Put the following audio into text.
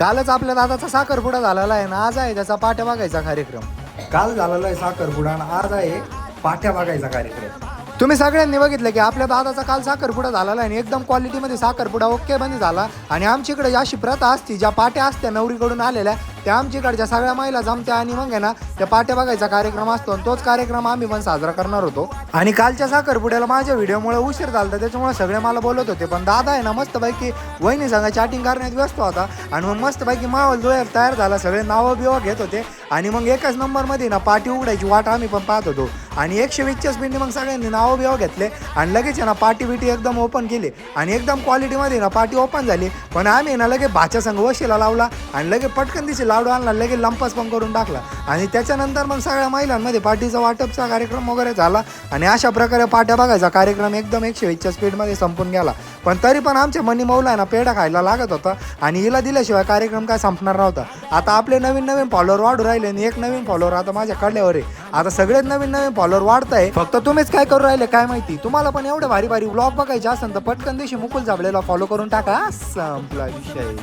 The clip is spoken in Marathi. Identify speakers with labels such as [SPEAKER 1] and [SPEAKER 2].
[SPEAKER 1] कालच आपल्या दादाचा साखरपुडा झालेला आहे ना आज आहे त्याचा पाट्या बघायचा कार्यक्रम. काल झालेला आहे साखरपुडा आणि आज आहे पाट्या बघायचा कार्यक्रम. तुम्ही सगळ्यांनी बघितलं की आपल्या दादाचा काल साखरपुडा झालेला आहे आणि एकदम क्वालिटीमध्ये साखरपुडा ओके मध्ये झाला. आणि आमच्याकडे अशी प्रथा असती ज्या पाट्या असत्या नवरीकडून आलेल्या त्या आमच्याकडच्या सगळ्या महिला जमत्या आणि मग आहे ना त्या पाट्या बघायचा कार्यक्रम असतो आणि तोच कार्यक्रम आम्ही पण साजरा करणार होतो. आणि कालच्या साखरपुड्याला माझ्या व्हिडिओमुळे उशीर झाला त्याच्यामुळे सगळे मला बोलत होते पण दादा आहे ना मस्तपैकी वहिनी सांगा चॅटिंग करण्यात व्यस्त होता. आणि मग मस्तपैकी माहोल डोळ्यात तयार झाला सगळे नावं बिवं घेत होते. आणि मग एकाच नंबरमध्ये ना पाठी उघडायची वाट आम्ही पण पाहत होतो. आणि एकशे वीसच्या स्पीडने मग सगळ्यांनी नावं बिवं घेतले. आणि लगेच आहे ना पाटी बिटी एकदम ओपन केली. आणि एकदम क्वालिटीमध्ये ना पाटी ओपन झाली. पण आम्ही ना लगेच भाच्या संघ वशीला लावला. आणि लगेच पटकन दिशी लाडू आणला लगेच लंपास पण करून टाकला. आणि त्याच्यानंतर मग सगळ्या महिलांमध्ये पार्टीचा वाटपचा कार्यक्रम वगैरे झाला. आणि अशा प्रकारे पाट्या बघायचा कार्यक्रम एकदम एकशे वीसच्या स्पीडमध्ये संपून गेला. पण तरी पण आमच्या मनी मौला आहे ना पेढा खायला लागत होता आणि हिला दिल्याशिवाय कार्यक्रम काय संपणार नव्हता. आता आपले नवीन नवीन फॉलोअर वाढू राहिले आणि एक नवीन फॉलोअर आता माझ्या कडल्यावर आहे. आता सगळेच नवीन नवीन फॉलोअर वाढताय. फक्त तुम्हीच काय करू राहिले काय माहिती? तुम्हाला पण एवढे भारी भारी ब्लॉग बघायचे असेल तर पटकन दिवशी मुकुल जाबळेला फॉलो करून टाका. संपला विषय.